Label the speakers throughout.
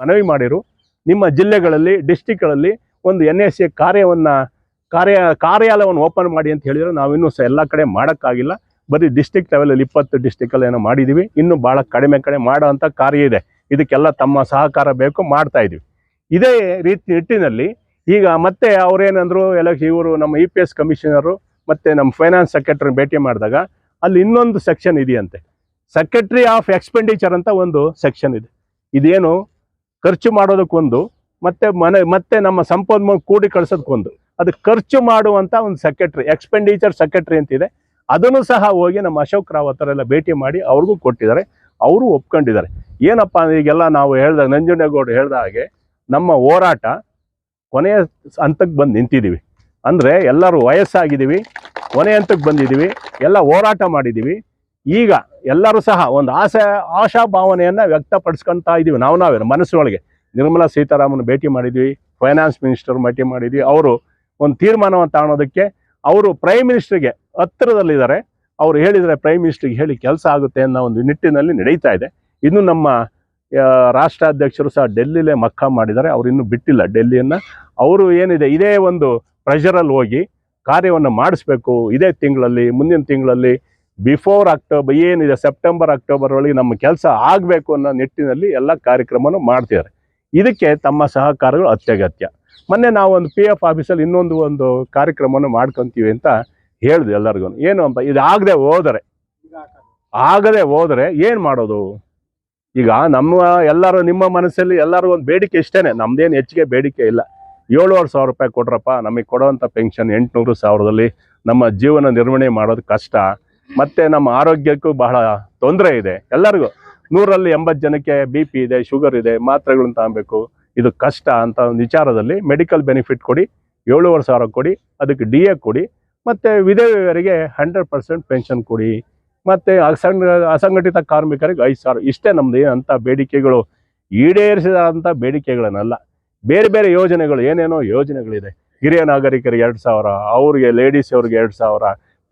Speaker 1: ಮನವಿ ಮಾಡಿರು. ನಿಮ್ಮ ಜಿಲ್ಲೆಗಳಲ್ಲಿ ಡಿಸ್ಟಿಕ್ಗಳಲ್ಲಿ ಒಂದು ಎನ್ ಎಸ್ ಎ ಕಾರ್ಯವನ್ನು, ಕಾರ್ಯ, ಕಾರ್ಯಾಲಯವನ್ನು ಓಪನ್ ಮಾಡಿ ಅಂತ ಹೇಳಿದರೆ ನಾವಿನ್ನೂ ಸಹ ಎಲ್ಲ ಕಡೆ ಮಾಡೋಕ್ಕಾಗಿಲ್ಲ. ಬರೀ ಡಿಸ್ಟಿಕ್ ಲೆವೆಲಲ್ಲಿ ಇಪ್ಪತ್ತು ಡಿಸ್ಟಿಕಲ್ಲಿ ಏನೋ ಮಾಡಿದ್ದೀವಿ ಇನ್ನೂ ಭಾಳ ಕಡಿಮೆ ಕಡೆ ಮಾಡೋ ಅಂಥ ಕಾರ್ಯ ಇದೆ. ಇದಕ್ಕೆಲ್ಲ ತಮ್ಮ ಸಹಕಾರ ಬೇಕು ಮಾಡ್ತಾ ಇದ್ದೀವಿ ಇದೇ ರೀತಿ ನಿಟ್ಟಿನಲ್ಲಿ ಈಗ ಮತ್ತೆ ಅವರೇನಂದರು ಎಲೆಕ್ಷನ್ ಇವರು ನಮ್ಮ ಇ ಪಿ ಎಸ್ ಕಮಿಷನರು ಮತ್ತು ನಮ್ಮ ಫೈನಾನ್ಸ್ ಸೆಕ್ರೆಟರಿ ಭೇಟಿ ಮಾಡಿದಾಗ ಅಲ್ಲಿ ಇನ್ನೊಂದು ಸೆಕ್ಷನ್ ಇದೆಯಂತೆ. ಸೆಕ್ರೆಟರಿ ಆಫ್ ಎಕ್ಸ್ಪೆಂಡಿಚರ್ ಅಂತ ಒಂದು ಸೆಕ್ಷನ್ ಇದೆ. ಇದೇನು ಖರ್ಚು ಮಾಡೋದಕ್ಕೊಂದು, ಮತ್ತೆ ಮನೆ, ಮತ್ತೆ ನಮ್ಮ ಸಂಪನ್ಮೂಲ ಕೂಡಿ ಕಳ್ಸೋದಕ್ಕೊಂದು. ಅದು ಖರ್ಚು ಮಾಡುವಂತ ಒಂದು ಸೆಕ್ರೆಟರಿ ಎಕ್ಸ್ಪೆಂಡಿಚರ್ ಸೆಕ್ರೆಟರಿ ಅಂತಿದೆ. ಅದನ್ನು ಸಹ ಹೋಗಿ ನಮ್ಮ ಅಶೋಕ್ ರಾವತ್ ಅವರೆಲ್ಲ ಭೇಟಿ ಮಾಡಿ ಅವ್ರಿಗೂ ಕೊಟ್ಟಿದ್ದಾರೆ. ಅವರು ಒಪ್ಕೊಂಡಿದ್ದಾರೆ. ಏನಪ್ಪ ಈಗೆಲ್ಲ ನಾವು ಹೇಳ್ದಾಗ, ನಂಜುಂಡೇಗೌಡ ಹೇಳ್ದ ಹಾಗೆ ನಮ್ಮ ಹೋರಾಟ ಕೊನೆಯ ಹಂತಕ್ಕೆ ಬಂದು ನಿಂತಿದ್ದೀವಿ ಅಂದರೆ ಎಲ್ಲರೂ ವಯಸ್ಸಾಗಿದ್ದೀವಿ ಕೊನೆ ಹಂತಕ್ಕೆ ಬಂದಿದ್ದೀವಿ, ಎಲ್ಲ ಹೋರಾಟ ಮಾಡಿದ್ದೀವಿ. ಈಗ ಎಲ್ಲರೂ ಸಹ ಒಂದು ಆಸೆ, ಆಶಾ ಭಾವನೆಯನ್ನು ವ್ಯಕ್ತಪಡಿಸ್ಕೊಂತಾ ಇದ್ದೀವಿ ನಾವು ನಾವೇ ಮನಸ್ಸಿನೊಳಗೆ ನಿರ್ಮಲಾ ಸೀತಾರಾಮನ್ ಭೇಟಿ ಮಾಡಿದ್ವಿ ಫೈನಾನ್ಸ್ ಮಿನಿಸ್ಟರ್ ಭೇಟಿ ಮಾಡಿದ್ವಿ, ಅವರು ಒಂದು ತೀರ್ಮಾನವನ್ನು ತಗೊಳೋದಕ್ಕೆ ಅವರು ಪ್ರೈಮ್ ಮಿನಿಸ್ಟರ್ಗೆ ಹತ್ತಿರದಲ್ಲಿದ್ದಾರೆ. ಅವ್ರು ಹೇಳಿದರೆ ಪ್ರೈಮ್ ಮಿನಿಸ್ಟರ್ಗೆ ಹೇಳಿ ಕೆಲಸ ಆಗುತ್ತೆ ಅನ್ನೋ ಒಂದು ನಿಟ್ಟಿನಲ್ಲಿ ನಡೀತಾ ಇದೆ. ಇನ್ನು ನಮ್ಮ ರಾಷ್ಟ್ರಾಧ್ಯಕ್ಷರು ಸಹ ಡೆಲ್ಲಿಲೇ ಮಕ್ಕ ಮಾಡಿದ್ದಾರೆ. ಅವರು ಇನ್ನೂ ಬಿಟ್ಟಿಲ್ಲ ಡೆಲ್ಲಿಯನ್ನು. ಅವರು ಏನಿದೆ, ಇದೇ ಒಂದು ಪ್ರೆಷರಲ್ಲಿ ಹೋಗಿ ಕಾರ್ಯವನ್ನು ಮಾಡಿಸ್ಬೇಕು. ಇದೇ ತಿಂಗಳಲ್ಲಿ, ಮುಂದಿನ ತಿಂಗಳಲ್ಲಿ ಬಿಫೋರ್ ಅಕ್ಟೋಬರ್, ಏನಿದೆ, ಸೆಪ್ಟೆಂಬರ್ ಅಕ್ಟೋಬರ್ ಒಳಗೆ ನಮ್ಮ ಕೆಲಸ ಆಗಬೇಕು ಅನ್ನೋ ನಿಟ್ಟಿನಲ್ಲಿ ಎಲ್ಲ ಕಾರ್ಯಕ್ರಮನೂ ಮಾಡ್ತಿದ್ದಾರೆ. ಇದಕ್ಕೆ ತಮ್ಮ ಸಹಕಾರಗಳು ಅತ್ಯಗತ್ಯ. ಮೊನ್ನೆ ನಾವು ಒಂದು ಪಿ ಎಫ್ ಆಫೀಸಲ್ಲಿ ಇನ್ನೊಂದು ಒಂದು ಕಾರ್ಯಕ್ರಮವನ್ನು ಮಾಡ್ಕೊತೀವಿ ಅಂತ ಹೇಳಿದೆ ಎಲ್ಲರಿಗೂ. ಏನು ಅಂತ, ಇದು ಆಗದೆ ಹೋದರೆ ಆಗದೆ ಹೋದರೆ ಏನು ಮಾಡೋದು? ಈಗ ನಮ್ಮ ಎಲ್ಲರೂ, ನಿಮ್ಮ ಮನಸ್ಸಲ್ಲಿ ಎಲ್ಲರೂ ಒಂದು ಬೇಡಿಕೆ ಇಷ್ಟೇ ನಮ್ಮದೇನು ಹೆಚ್ಚಿಗೆ ಬೇಡಿಕೆ ಇಲ್ಲ. ಏಳುವರೆ ಸಾವಿರ ರೂಪಾಯಿ ಕೊಡ್ರಪ್ಪ, ನಮಗೆ ಕೊಡೋವಂಥ ಪೆನ್ಷನ್ ಎಂಟುನೂರು ಸಾವಿರದಲ್ಲಿ ನಮ್ಮ ಜೀವನ ನಿರ್ವಹಣೆ ಮಾಡೋದು ಕಷ್ಟ. ಮತ್ತೆ ನಮ್ಮ ಆರೋಗ್ಯಕ್ಕೂ ಬಹಳ ತೊಂದರೆ ಇದೆ. ಎಲ್ಲರಿಗೂ ನೂರಲ್ಲಿ ಎಂಬತ್ತು ಜನಕ್ಕೆ ಬಿ ಪಿ ಇದೆ ಶುಗರ್ ಇದೆ, ಮಾತ್ರೆಗಳನ್ನ ತಗೊಬೇಕು ಇದು ಕಷ್ಟ ಅಂತ ಒಂದು ವಿಚಾರದಲ್ಲಿ ಮೆಡಿಕಲ್ ಬೆನಿಫಿಟ್ ಕೊಡಿ, ಏಳುವರೆ ಸಾವಿರ ಕೊಡಿ, ಅದಕ್ಕೆ ಡಿ ಎ ಕೊಡಿ, ಮತ್ತು ವಿಧವೆಯರಿಗೆ ಹಂಡ್ರೆಡ್ ಪರ್ಸೆಂಟ್ ಪೆನ್ಷನ್ ಕೊಡಿ. ಮತ್ತು ಅಸಂಘ ಅಸಂಘಟಿತ ಕಾರ್ಮಿಕರಿಗೆ ಐದು ಸಾವಿರ. ಇಷ್ಟೇ ನಮ್ಮದು ಏನಂಥ ಬೇಡಿಕೆಗಳು ಈಡೇರಿಸಿದಂಥ ಬೇಡಿಕೆಗಳನ್ನಲ್ಲ. ಬೇರೆ ಬೇರೆ ಯೋಜನೆಗಳು, ಏನೇನೋ ಯೋಜನೆಗಳಿದೆ. ಹಿರಿಯ ನಾಗರಿಕರಿಗೆ ಎರಡು ಸಾವಿರ, ಅವ್ರಿಗೆ ಲೇಡೀಸ್ ಅವ್ರಿಗೆ ಎರಡು ಸಾವಿರ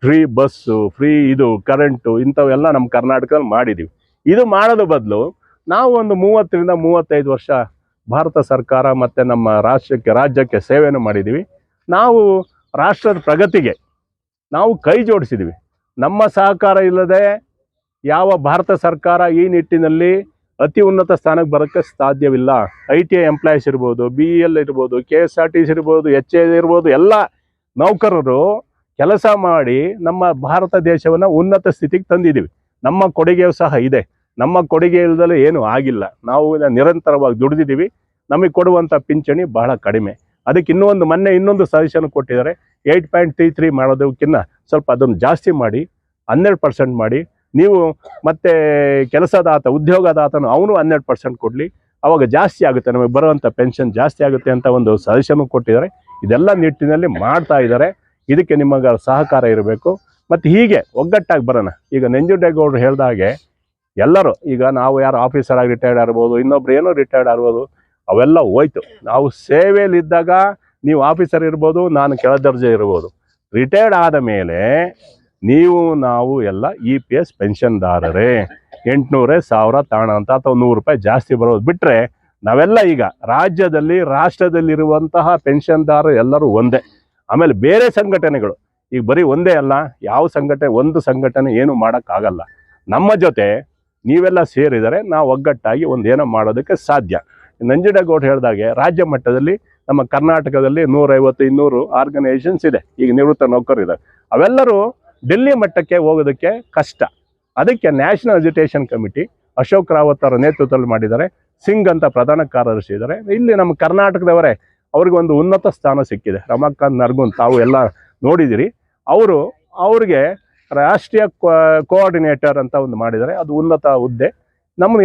Speaker 1: ಫ್ರೀ ಬಸ್ಸು ಫ್ರೀ ಇದು ಕರೆಂಟು ಇಂಥವೆಲ್ಲ ನಮ್ಮ ಕರ್ನಾಟಕದಲ್ಲಿ ಮಾಡಿದ್ದೀವಿ ಇದು ಮಾಡೋದು ಬದಲು ನಾವು ಒಂದು ಮೂವತ್ತರಿಂದ ಮೂವತ್ತೈದು ವರ್ಷ ಭಾರತ ಸರ್ಕಾರ ಮತ್ತು ನಮ್ಮ ರಾಷ್ಟ್ರಕ್ಕೆ, ರಾಜ್ಯಕ್ಕೆ ಸೇವೆಯನ್ನು ಮಾಡಿದ್ದೀವಿ ನಾವು ರಾಷ್ಟ್ರದ ಪ್ರಗತಿಗೆ ನಾವು ಕೈ ಜೋಡಿಸಿದ್ವಿ. ನಮ್ಮ ಸಹಕಾರ ಇಲ್ಲದೆ ಯಾವ ಭಾರತ ಸರ್ಕಾರ ಈ ನಿಟ್ಟಿನಲ್ಲಿ ಅತಿ ಉನ್ನತ ಸ್ಥಾನಕ್ಕೆ ಬರೋಕ್ಕೆ ಸಾಧ್ಯವಿಲ್ಲ. ಐ ಟಿ ಐ ಎಂಪ್ಲಾಯೀಸ್ ಇರ್ಬೋದು ಬಿ ಎಲ್ ಇರ್ಬೋದು K S R T C ಇರ್ಬೋದು ಎಚ್ ಎ ಇರ್ಬೋದು, ಎಲ್ಲ ನೌಕರರು ಕೆಲಸ ಮಾಡಿ ನಮ್ಮ ಭಾರತ ದೇಶವನ್ನು ಉನ್ನತ ಸ್ಥಿತಿಗೆ ತಂದಿದ್ದೀವಿ. ನಮ್ಮ ಕೊಡುಗೆಯೂ ಸಹ ಇದೆ. ನಮ್ಮ ಕೊಡುಗೆ ಇಲ್ಲದಲ್ಲೇ ಏನೂ ಆಗಿಲ್ಲ. ನಾವು ನಿರಂತರವಾಗಿ ದುಡಿದಿದ್ದೀವಿ. ನಮಗೆ ಕೊಡುವಂಥ ಪಿಂಚಣಿ ಬಹಳ ಕಡಿಮೆ. ಅದಕ್ಕೆ ಇನ್ನೊಂದು ಮೊನ್ನೆ ಇನ್ನೊಂದು ಸಜೆಷನ್ ಕೊಟ್ಟಿದ್ದಾರೆ. ಏಯ್ಟ್ ಪಾಯಿಂಟ್ ತ್ರೀ ತ್ರೀ ಮಾಡೋದಕ್ಕಿಂತ ಸ್ವಲ್ಪ ಅದನ್ನು ಜಾಸ್ತಿ ಮಾಡಿ, ಹನ್ನೆರಡು ಪರ್ಸೆಂಟ್ ಮಾಡಿ. ನೀವು ಮತ್ತೆ ಕೆಲಸದಾತ, ಉದ್ಯೋಗದಾತನು ಅವನು ಹನ್ನೆರಡು ಪರ್ಸೆಂಟ್ ಕೊಡಲಿ. ಅವಾಗ ಜಾಸ್ತಿ ಆಗುತ್ತೆ. ನಮಗೆ ಬರುವಂಥ ಪೆನ್ಷನ್ ಜಾಸ್ತಿ ಆಗುತ್ತೆ ಅಂತ ಒಂದು ಸಜೆಷನ್ ಕೊಟ್ಟಿದ್ದಾರೆ. ಇದೆಲ್ಲ ನಿಟ್ಟಿನಲ್ಲಿ ಮಾಡ್ತಾ ಇದ್ದಾರೆ. ಇದಕ್ಕೆ ನಿಮಗೆ ಸಹಕಾರ ಇರಬೇಕು. ಮತ್ತು ಹೀಗೆ ಒಗ್ಗಟ್ಟಾಗಿ ಬರೋಣ. ಈಗ ನಂಜುಂಡೇಗೌಡರು ಹೇಳಿದ ಹಾಗೆ ಎಲ್ಲರೂ, ಈಗ ನಾವು ಯಾರು ಆಫೀಸರ್ ಆಗಿ ರಿಟೈರ್ಡ್ ಆಗ್ಬೋದು, ಇನ್ನೊಬ್ರು ಏನೋ ರಿಟೈರ್ಡ್ ಆಗ್ಬೋದು, ಅವೆಲ್ಲ ಹೋಯ್ತು. ನಾವು ಸೇವೆಯಲ್ಲಿದ್ದಾಗ ನೀವು ಆಫೀಸರ್ ಇರ್ಬೋದು, ನಾನು ಕೆಳ ದರ್ಜೆ ಇರ್ಬೋದು. ರಿಟೈರ್ಡ್ ಆದ ಮೇಲೆ ನೀವು, ನಾವು ಎಲ್ಲ ಇ ಪಿ ಎಸ್ ಪೆನ್ಷನ್ದಾರರೇ. ಎಂಟುನೂರೇ ಸಾವಿರ ತಾಣ ಅಂತ ಅಥವಾ ನೂರು ರೂಪಾಯಿ ಜಾಸ್ತಿ ಬರೋದು ಬಿಟ್ಟರೆ ನಾವೆಲ್ಲ ಈಗ ರಾಜ್ಯದಲ್ಲಿ, ರಾಷ್ಟ್ರದಲ್ಲಿರುವಂತಹ ಪೆನ್ಷನ್ದಾರರು ಎಲ್ಲರೂ ಒಂದೇ. ಆಮೇಲೆ ಬೇರೆ ಸಂಘಟನೆಗಳು, ಈಗ ಬರೀ ಒಂದೇ ಅಲ್ಲ, ಯಾವ ಸಂಘಟನೆ, ಒಂದು ಸಂಘಟನೆ ಏನು ಮಾಡೋಕ್ಕಾಗಲ್ಲ. ನಮ್ಮ ಜೊತೆ ನೀವೆಲ್ಲ ಸೇರಿದರೆ ನಾವು ಒಗ್ಗಟ್ಟಾಗಿ ಒಂದು ಏನೋ ಮಾಡೋದಕ್ಕೆ ಸಾಧ್ಯ. ನಂಜುಡೇಗೌಡ ಹೇಳಿದಾಗೆ, ರಾಜ್ಯ ಮಟ್ಟದಲ್ಲಿ ನಮ್ಮ ಕರ್ನಾಟಕದಲ್ಲಿ ನೂರೈವತ್ತು, ಇನ್ನೂರು ಆರ್ಗನೈಸೇಷನ್ಸ್ ಇದೆ. ಈಗ ನಿವೃತ್ತ ನೌಕರರು ಇದ್ದಾರೆ. ಅವೆಲ್ಲರೂ ಡೆಲ್ಲಿ ಮಟ್ಟಕ್ಕೆ ಹೋಗೋದಕ್ಕೆ ಕಷ್ಟ. ಅದಕ್ಕೆ national education committee Ashok Rawat ಅವರ ನೇತೃತ್ವದಲ್ಲಿ ಮಾಡಿದ್ದಾರೆ. ಸಿಂಗ್ ಅಂತ ಪ್ರಧಾನ ಕಾರ್ಯದರ್ಶಿ ಇದ್ದಾರೆ. ಇಲ್ಲಿ ನಮ್ಮ ಕರ್ನಾಟಕದವರೇ ಅವ್ರಿಗೆ ಒಂದು ಉನ್ನತ ಸ್ಥಾನ ಸಿಕ್ಕಿದೆ. ರಮಾಕಾಂತ್ ನರ್ಗುನ್ ತಾವು ಎಲ್ಲ ನೋಡಿದಿರಿ. ಅವರು ಅವ್ರಿಗೆ ರಾಷ್ಟ್ರೀಯ ಕೋಆರ್ಡಿನೇಟರ್ ಅಂತ ಒಂದು ಮಾಡಿದ್ದಾರೆ. ಅದು ಉನ್ನತ ಹುದ್ದೆ.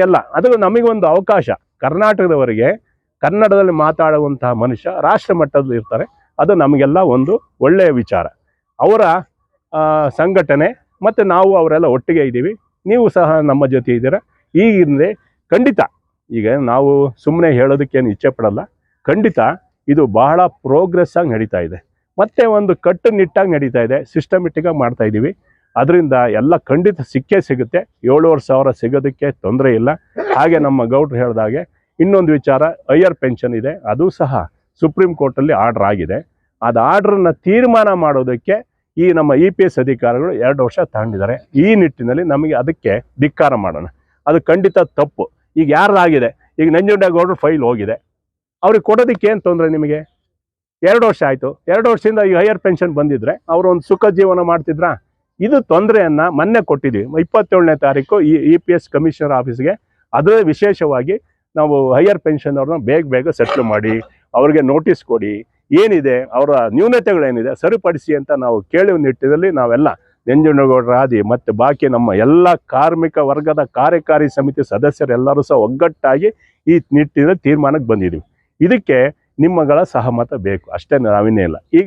Speaker 1: ಎಲ್ಲ, ಅದು ನಮಗೊಂದು ಅವಕಾಶ. ಕರ್ನಾಟಕದವರಿಗೆ ಕನ್ನಡದಲ್ಲಿ ಮಾತಾಡುವಂತಹ ಮನುಷ್ಯ ರಾಷ್ಟ್ರ ಮಟ್ಟದಲ್ಲಿ ಇರ್ತಾರೆ. ಅದು ನಮಗೆಲ್ಲ ಒಂದು ಒಳ್ಳೆಯ ವಿಚಾರ. ಅವರ ಸಂಘಟನೆ ಮತ್ತು ನಾವು ಅವರೆಲ್ಲ ಒಟ್ಟಿಗೆ ಇದ್ದೀವಿ. ನೀವು ಸಹ ನಮ್ಮ ಜೊತೆ ಇದ್ದೀರಾ. ಈ ಖಂಡಿತ, ಈಗ ನಾವು ಸುಮ್ಮನೆ ಹೇಳೋದಕ್ಕೇನು ಇಚ್ಛೆ ಪಡಲ್ಲ. ಖಂಡಿತ ಇದು ಬಹಳ ಪ್ರೋಗ್ರೆಸ್ ಆಗಿ ನಡೀತಾ ಇದೆ. ಮತ್ತೆ ಒಂದು ಕಟ್ಟುನಿಟ್ಟಾಗಿ ನಡೀತಾ ಇದೆ. ಸಿಸ್ಟಮೆಟಿಕ್ಕಾಗಿ ಮಾಡ್ತಾ ಇದ್ದೀವಿ ಅದರಿಂದ ಎಲ್ಲ ಖಂಡಿತ ಸಿಕ್ಕೇ ಸಿಗುತ್ತೆ. ಏಳುವರೆ ಸಾವಿರ ಸಿಗೋದಕ್ಕೆ ತೊಂದರೆ ಇಲ್ಲ. ಹಾಗೆ ನಮ್ಮ ಗೌಡ್ರು ಹೇಳಿದಾಗೆ ಇನ್ನೊಂದು ವಿಚಾರ ಹೈಯರ್ ಪೆನ್ಷನ್ ಇದೆ. ಅದು ಸಹ ಸುಪ್ರೀಂ ಕೋರ್ಟಲ್ಲಿ ಆರ್ಡರ್ ಆಗಿದೆ. ಅದು ಆರ್ಡ್ರನ್ನ ತೀರ್ಮಾನ ಮಾಡೋದಕ್ಕೆ ಈ ನಮ್ಮ ಇ ಪಿ ಎಸ್ ಅಧಿಕಾರಿಗಳು ಎರಡು ವರ್ಷ ತಗೊಂಡಿದ್ದಾರೆ. ಈ ನಿಟ್ಟಿನಲ್ಲಿ ನಮಗೆ ಅದಕ್ಕೆ ಧಿಕ್ಕಾರ ಮಾಡೋಣ. ಅದು ಖಂಡಿತ ತಪ್ಪು. ಈಗ ಯಾರ್ದಾಗಿದೆ? ಈಗ ನಂಜುಂಡೇಗೌಡರು ಫೈಲ್ ಹೋಗಿದೆ. ಅವ್ರಿಗೆ ಕೊಡೋದಕ್ಕೆ ಏನು ತೊಂದರೆ ನಿಮಗೆ? ಎರಡು ವರ್ಷ ಆಯಿತು. ಎರಡು ವರ್ಷದಿಂದ ಈಗ ಹೈಯರ್ ಪೆನ್ಷನ್ ಬಂದಿದ್ರೆ ಅವರು ಒಂದು ಸುಖ ಜೀವನ ಮಾಡ್ತಿದ್ರಾ? ಇದು ತೊಂದರೆಯನ್ನು ಮೊನ್ನೆ ಕೊಟ್ಟಿದ್ದೀವಿ ಇಪ್ಪತ್ತೇಳನೇ ತಾರೀಕು ಈ ಇ ಪಿ ಎಸ್ ಕಮಿಷನರ್ ಆಫೀಸ್ಗೆ ಅದೇ ವಿಶೇಷವಾಗಿ ನಾವು ಹೈಯರ್ ಪೆನ್ಷನ್ ಅವ್ರನ್ನ ಬೇಗ ಬೇಗ ಸೆಟ್ಲ್ ಮಾಡಿ, ಅವ್ರಿಗೆ ನೋಟಿಸ್ ಕೊಡಿ, ಏನಿದೆ, ಅವರ ನ್ಯೂನತೆಗಳೇನಿದೆ ಸರಿಪಡಿಸಿ ಅಂತ ನಾವು ಕೇಳುವ ನಿಟ್ಟಿನಲ್ಲಿ ನಾವೆಲ್ಲ ನಂಜುಂಡೇಗೌಡರ ಆದಿ ಮತ್ತು ಬಾಕಿ ನಮ್ಮ ಎಲ್ಲ ಕಾರ್ಮಿಕ ವರ್ಗದ ಕಾರ್ಯಕಾರಿ ಸಮಿತಿ ಸದಸ್ಯರೆಲ್ಲರೂ ಸಹ ಒಗ್ಗಟ್ಟಾಗಿ ಈ ನಿಟ್ಟಿನಲ್ಲಿ ತೀರ್ಮಾನಕ್ಕೆ ಬಂದಿದ್ದೀವಿ. ಇದಕ್ಕೆ ನಿಮ್ಮಗಳ ಸಹಮತ ಬೇಕು. ಅಷ್ಟೇ ನಾವಿನ್ನೇ ಇಲ್ಲ. ಈಗ